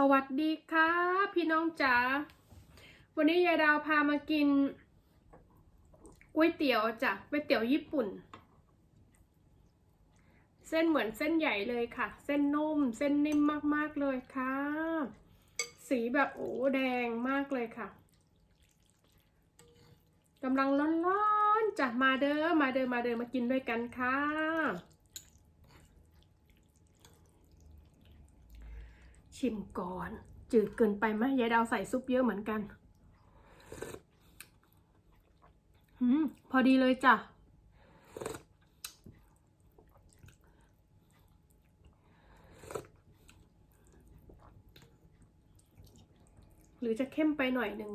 สวัสดีค่ะพี่น้องจ๋าวันนี้ยายดาวพามากินก๋วยเตี๋ยวจ้ะก๋วยเตี๋ยวญี่ปุ่น เส้นเหมือนเส้นใหญ่เลยค่ะ เส้นนุ่มเส้นนิ่มมากๆเลยค่ะ สีแบบโอ้แดงมากเลยค่ะกำลังร้อนๆจ้ะมาเด้อมาเด้อมาเด้อมากินด้วยกันค่ะ ชิมก่อน จืดเกินไปไหมยายดาวใส่ซุปเยอะเหมือนกันอืมพอดีเลยจ้ะหรือจะเข้มไปหน่อยหนึ่ง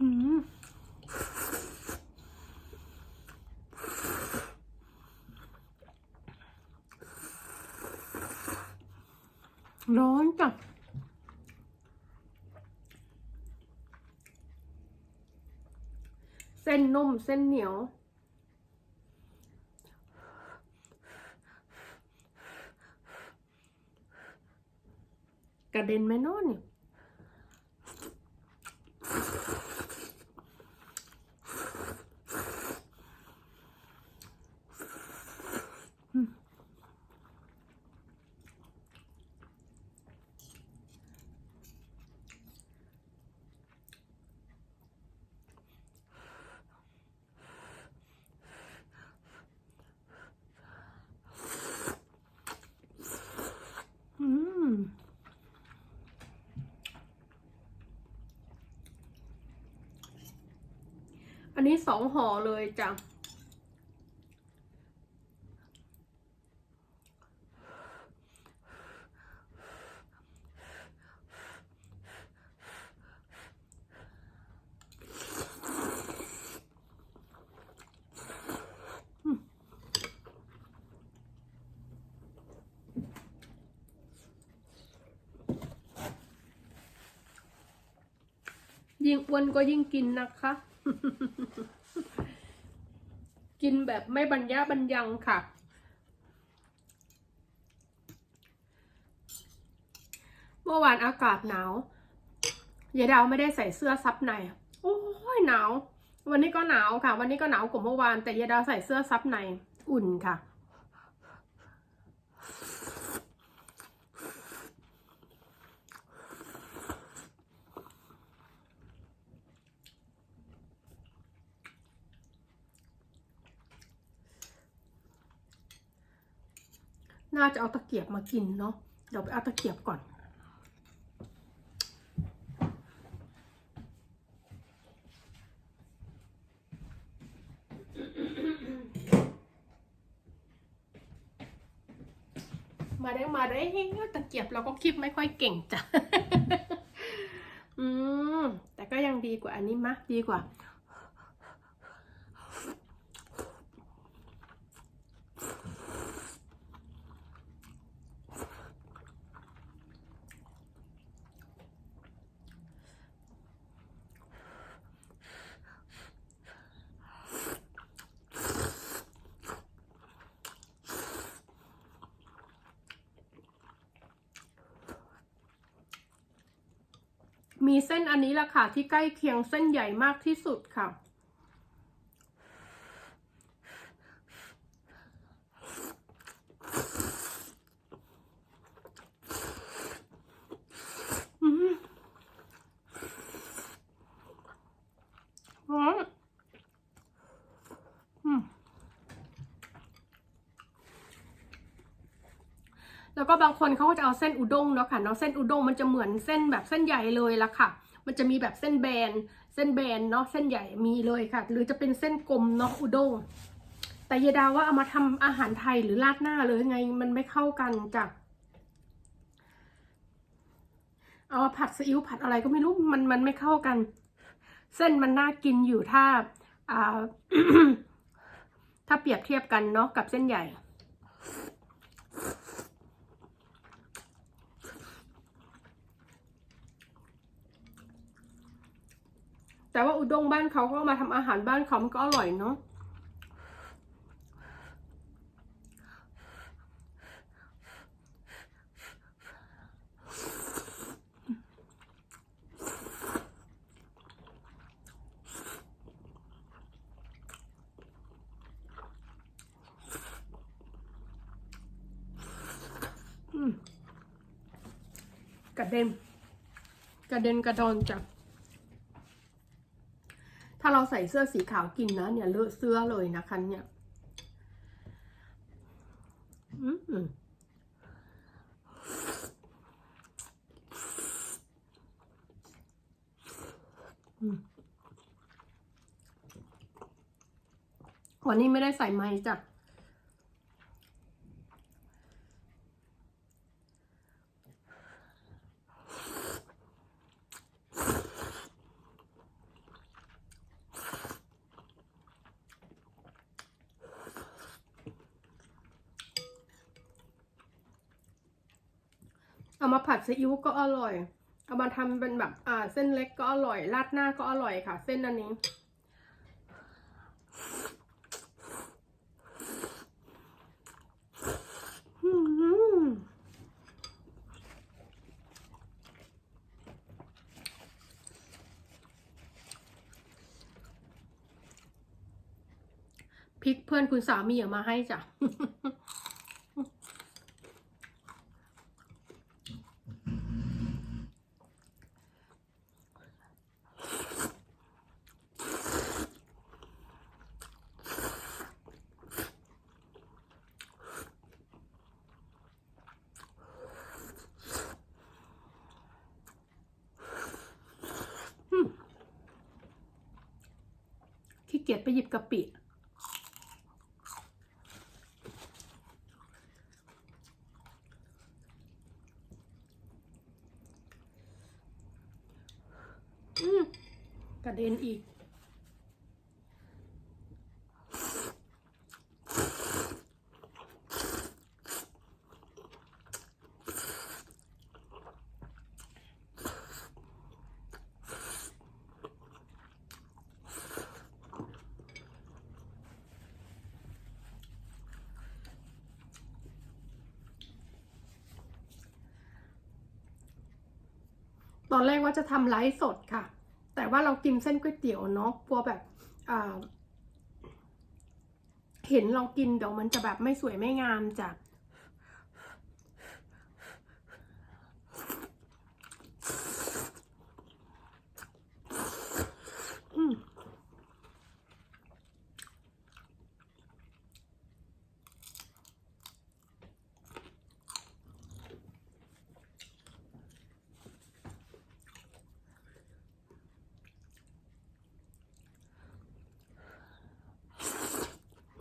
อืม ร้อนจัดเส้นนุ่มเส้นเหนียว กระเด็นไหมเนอนนี่ยม อืม อั นนี้สองห่อเลยจ้ะยิ่งอ้วนก็ยิ่งกินนะคะ กินแบบไม่บรรยะบรรยังค่ะ เมื่อวานอากาศหนาวยายดาวไม่ได้ใส่เสื้อซับใน โอ้ยหนาว วันนี้ก็หนาวค่ะ วันนี้ก็หนาวกว่าเมื่อวาน แต่ยายดาวใส่เสื้อซับใน อุ่นค่ะ น่าจะเอาตะเกียบมากินเนาะเดี๋ยวไปเอาตะเกียบก่อน มาได้มาได้ตะเกียบเราก็คีบไม่ค่อยเก่งจ้ะ อืม แต่ก็ยังดีกว่าอันนี้มะดีกว่า มีเส้นอันนี้แหละค่ะที่ใกล้เคียงเส้นใหญ่มากที่สุดค่ะ อืมร้อนอืม แล้วก็บางคนเขาก็จะเอาเส้นอุด้งเนาะค่ะเนาะเส้นอุด้งมันจะเหมือนเส้นแบบเส้นใหญ่เลยละค่ะ มันจะมีแบบเส้นแบน เส้นแบนเนาะเส้นใหญ่มีเลยค่ะ หรือจะเป็นเส้นกลมเนาะอุด้งแต่ยายดาว่าเอามาทำอาหารไทยหรือราดหน้าเลยไงมันไม่เข้ากันจ้ะเอามาผัดซีอิ๊วผัดอะไรก็ไม่รู้มันมันไม่เข้ากัน เส้นมันน่ากินอยู่ถ้าอ่าถ้าเปรียบเทียบกันเนาะกับเส้นใหญ่ แต่ว่าอุด้งบ้านเขาก็มาทำอาหารบ้านเขามันก็อร่อยเนาะอืมกระเด็นกระเด็นกระดอนจ้ะ เราใส่เสื้อสีขาวกินนะเนี่ยเลอะเสื้อเลยนะคะเนี่ยอืมวันนี้ไม่ได้ใส่ไม้จ้ะ เอามาผัดซีอิ๊วก็อร่อย เอามาทำเป็นแบบอ่าเส้นเล็กก็อร่อย ราดหน้าก็อร่อยค่ะ เส้นอันนี้ พริกเพื่อนคุณสามีเอามาให้จ้ะ กียจไปหยิบกะปิอืมกระเด็นอีก ตอนแรกว่าจะทำไลฟ์สดค่ะ แต่ว่าเรากินเส้นก๋วยเตี๋ยวเนาะกลัวแบบเห็นเรากินเดี๋ยวมันจะแบบไม่สวยไม่งามจ้ะม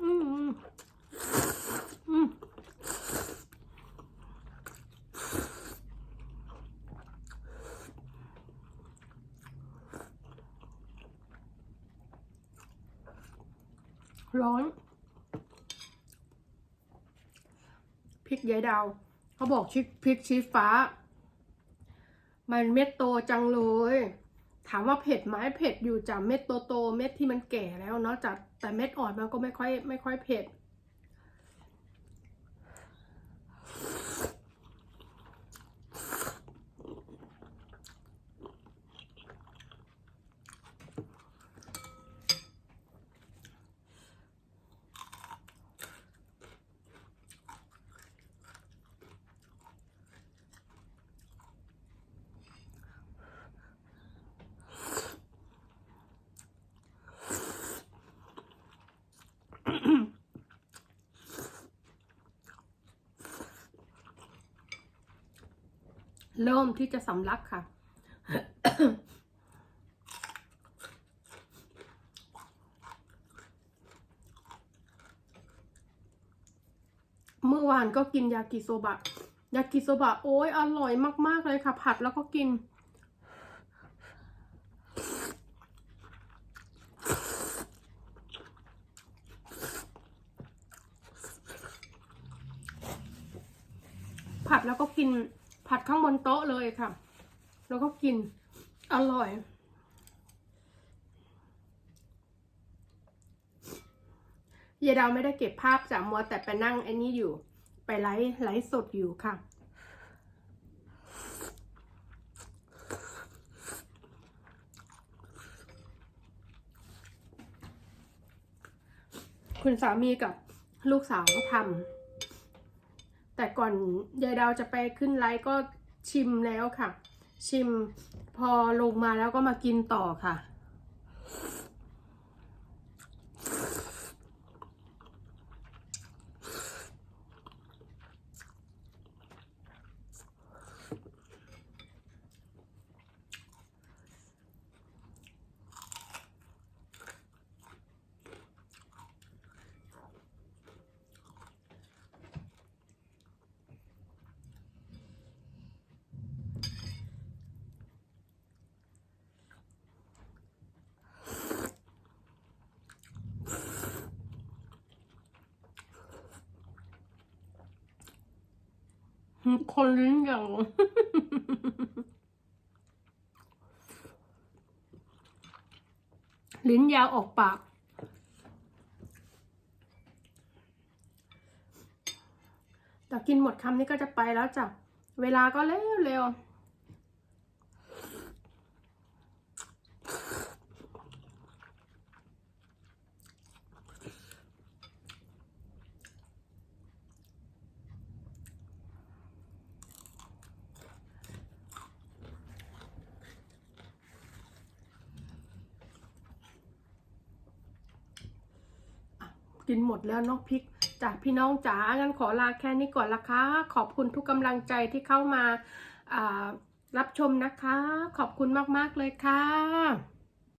อืมอืมอืม ร้อนพริกยายดาวเขาบอกชิพริกชี้ฟ้า มันเม็ดโตจังเลย ถามว่าเผ็ดไหมเผ็ดอยู่จากเม็ดโตๆเม็ดที่มันแก่แล้วเนาะจากแต่เม็ดอ่อนมันก็ไม่ค่อยไม่ค่อยเผ็ด เริ่มที่จะสำลักค่ะ เมื่อวานก็กินยากิโซบะ ยากิโซบะ โอ้ยอร่อยมาก ๆ เลยค่ะ ผัดแล้วก็กินผัดแล้วก็กิน ผัดข้างบนโต๊ะเลยค่ะ แล้วก็กินอร่อย เยดาไม่ได้เก็บภาพจากมัวแต่ไปนั่งไอ้นี่อยู่ ไปไลฟ์ไลฟ์สดอยู่ค่ะ คุณสามีกับลูกสาวก็ทำ แต่ก่อนยายดาวจะไปขึ้นไลฟ์ก็ชิมแล้วค่ะ ชิมพอลงมาแล้วก็มากินต่อค่ะ คนลิ้นอย่างลิ้นยาวออกปาก แต่กินหมดคำนี้ก็จะไปแล้วจ้ะ เวลาก็เร็วเร็ว กินหมดแล้วเนอกพริกจากพี่น้องจ๋างั้นขอลาแค่นี้ก่อนละคะ ขอบคุณทุกกำลังใจที่เข้ามาอ่ารับชมนะคะ ขอบคุณมาก ๆ เลยค่ะ